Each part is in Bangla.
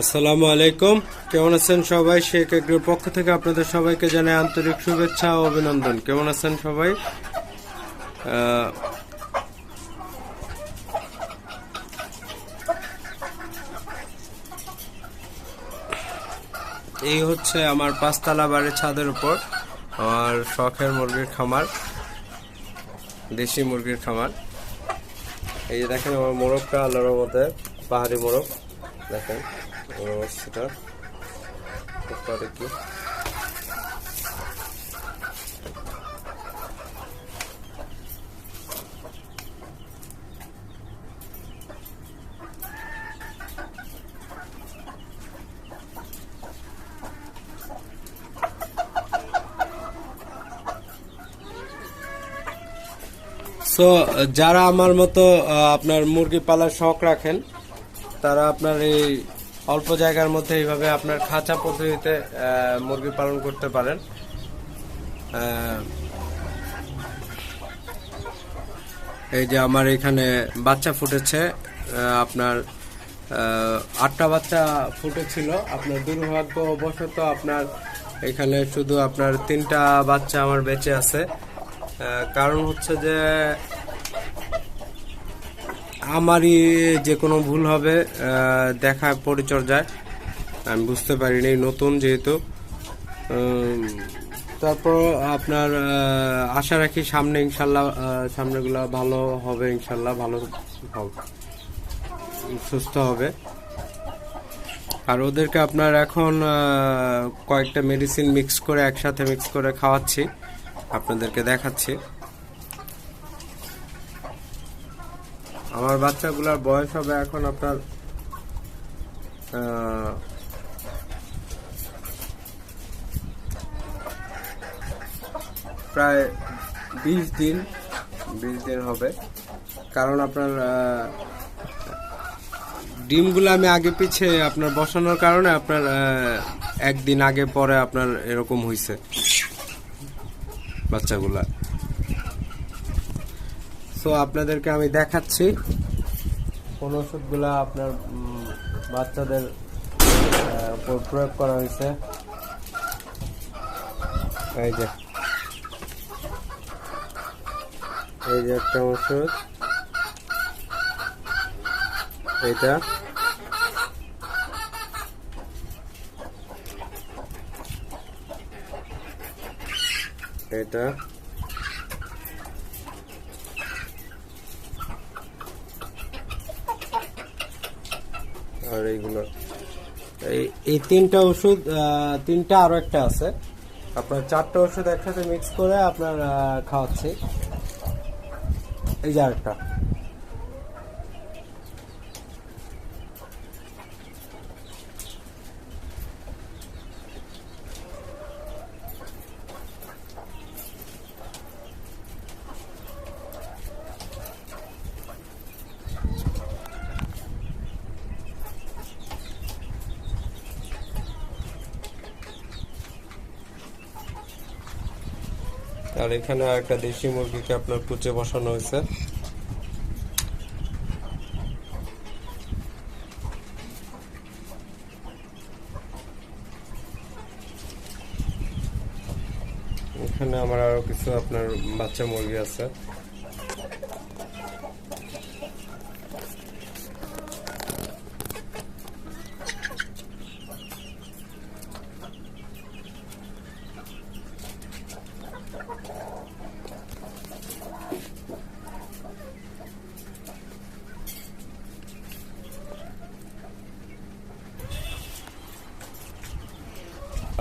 আসসালামু আলাইকুম। কেমন আছেন সবাই? শেখ এগ্রির পক্ষ থেকে আপনাদের সবাইকে জানাই আন্তরিক শুভেচ্ছা ও অভিনন্দন। কেমন আছেন সবাই? এই হচ্ছে আমার পাঁচতলা বাড়ির ছাদের উপর আমার শখের মুরগির খামার, দেশি মুরগির খামার। এই যে দেখেন আমার মোরগটা, আল্লাহর মধ্যে পাহাড়ি মোরগ, দেখেন। সো যারা আমার মতো আপনার মুরগি পালার শখ রাখেন তারা আপনার এই অল্প জায়গার মধ্যে এইভাবে আপনার খাঁচা পদ্ধতিতে মুরগি পালন করতে পারেন। এই যে আমার এখানে বাচ্চা ফুটেছে আপনার আটটা বাচ্চা ফুটেছিল। আপনার দুর্ভাগ্যবশত আপনার এখানে শুধু আপনার তিনটা বাচ্চা আমার বেঁচে আছে। কারণ হচ্ছে যে আমারই যে কোনো ভুল হবে দেখা পরিচর্যায়। আমি বুঝতে পারিনি, নতুন যেহেতু। তারপর আপনার আশা রাখি সামনে ইনশাল্লাহ সামনেগুলো ভালো হবে ইনশাল্লাহ, ভালো হবে। সুস্থ হবে। আর ওদেরকে আপনার এখন কয়েকটা মেডিসিন মিক্স করে একসাথে মিক্স করে খাওয়াচ্ছি। আপনাদেরকে দেখাচ্ছি। আমার বাচ্চাগুলোর বয়স হবে এখন আপনার প্রায় বিশ দিন বিশ দিন হবে। কারণ আপনার ডিমগুলো আমি আগে পিছে আপনার বসানোর কারণে আপনার একদিন আগে পরে আপনার এরকম হয়েছে বাচ্চাগুলা। সো আপনাদেরকে আমি দেখাচ্ছি। কোন ওষুধগুলা আপনার বাচ্চাদের উপর প্রয়োগ করা হয়েছে। এই যে। এই যে একটা ওষুধ। এটা এটা আর এইগুলো। এই তিনটা ওষুধ তিনটা আরও একটা আছে। আপনার চারটা ওষুধ একসাথে মিক্স করে আপনার খাওয়াচ্ছি। এই যে আরেকটা। আর এখানে একটা দেশি মুরগিকে আপনার কুচে বসানো হয়েছে। এখানে আমার আরও কিছু আপনার বাচ্চা মুরগি আছে।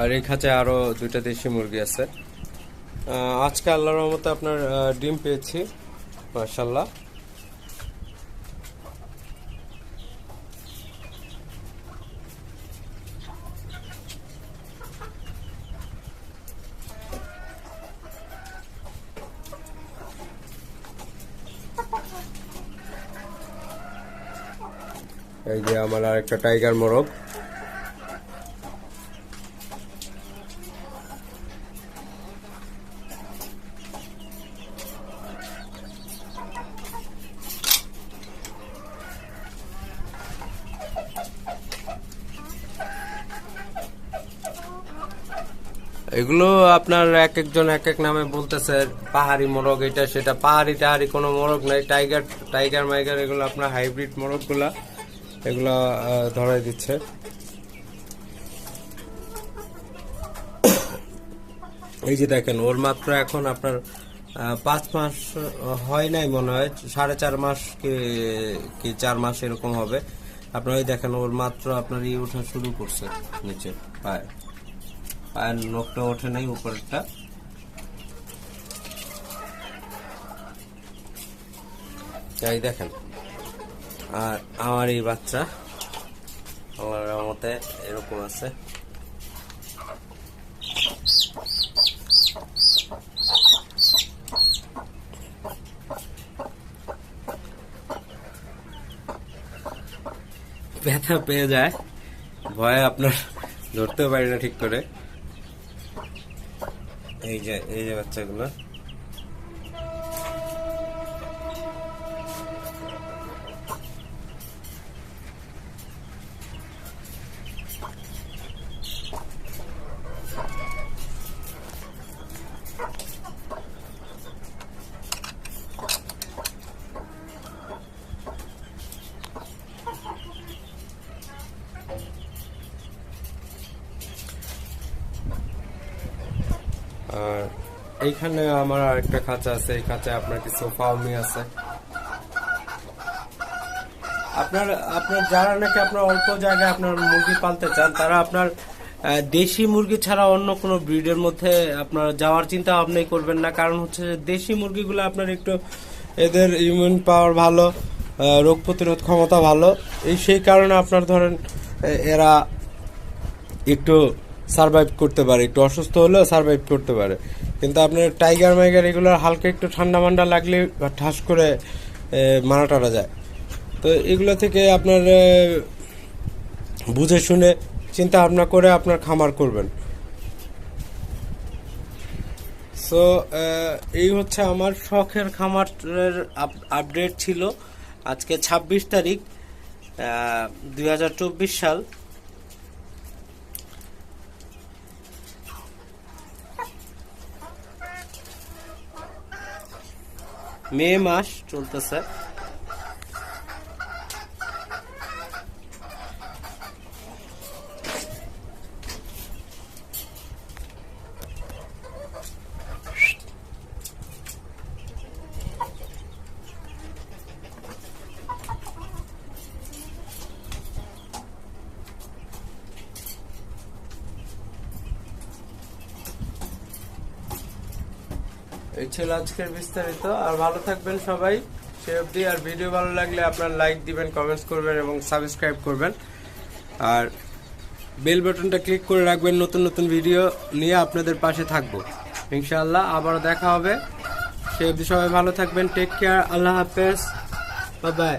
আর এই খাঁচায় আরও দুইটা দেশি মুরগি আছে। আজকে আল্লাহর রহমতে আপনার ডিম পেয়েছি মার্শাল্লাহ এই যে আমার আর একটা টাইগার মোরগ। এগুলো আপনার এক একজন এক এক নামে বলতেছে, পাহাড়ি মোরগ, এটা সেটা। পাহাড়ি টাহাড়ি কোনো মোরগ নাই, টাইগার টাইগার, মাইগার, এগুলো আপনার হাইব্রিড মোরগগুলা এগুলো ধরাই দিচ্ছে। এই যে দেখেন, ওর মাত্র এখন আপনার পাঁচ মাস হয় নাই মনে হয়, সাড়ে চার মাস কি চার মাস এরকম হবে। আপনার ওই দেখেন, ওর মাত্র আপনার ইয়ে ওঠা শুরু করছে, নিচে, পায়ে। পায়ের নখটা ওঠে নাই উপরেরটা। এই দেখেন, আর আমার এই বাচ্চা আমার মতে এরকম আছে। ব্যথা পেয়ে যায়, ভয়ে আপনার ধরতেও পারি না ঠিক করে। এই যে এই যে বাচ্চাগুলো। আর এইখানে আমার আরেকটা খাঁচা আছে, এই খাঁচায় আপনার কিছু ফার্মি আছে। আপনার আপনার যারা নাকি আপনার অল্প জায়গায় আপনার মুরগি পালতে চান, তারা আপনার দেশি মুরগি ছাড়া অন্য কোনো ব্রিডের মধ্যে আপনার যাওয়ার চিন্তা আপনি করবেন না। কারণ হচ্ছে দেশি মুরগিগুলো আপনার একটু এদের ইমিউন পাওয়ার ভালো রোগ প্রতিরোধ ক্ষমতা ভালো। এই সেই কারণে আপনার ধরেন এরা একটু সারভাইভ করতে পারে। একটু অসুস্থ হলেও সারভাইভ করতে পারে। কিন্তু আপনার টাইগার মাইগার এগুলো হালকা একটু ঠান্ডা মান্ডা লাগলে ঠাস করে মারা টারা যায়। তো এগুলো থেকে আপনার বুঝে শুনে চিন্তা ভাবনা করে আপনার খামার করবেন। সো এই হচ্ছে আমার শখের খামারের আপডেট ছিল। আজকে ছাব্বিশ তারিখ দুই হাজার চব্বিশ সাল। মে মাস চলতেছে। এই ছিল আজকের বিস্তারিত। আর ভালো থাকবেন সবাই। সে অবধি, আর ভিডিও ভালো লাগলে আপনার লাইক দিবেন কমেন্টস করবেন এবং সাবস্ক্রাইব করবেন। আর বেল বাটনটা ক্লিক করে রাখবেন, নতুন নতুন ভিডিও নিয়ে আপনাদের পাশে থাকব। ইনশাআল্লাহ আবারও দেখা হবে। সে অবধি সবাই ভালো থাকবেন। টেক কেয়ার আল্লাহ হাফেজ। বাই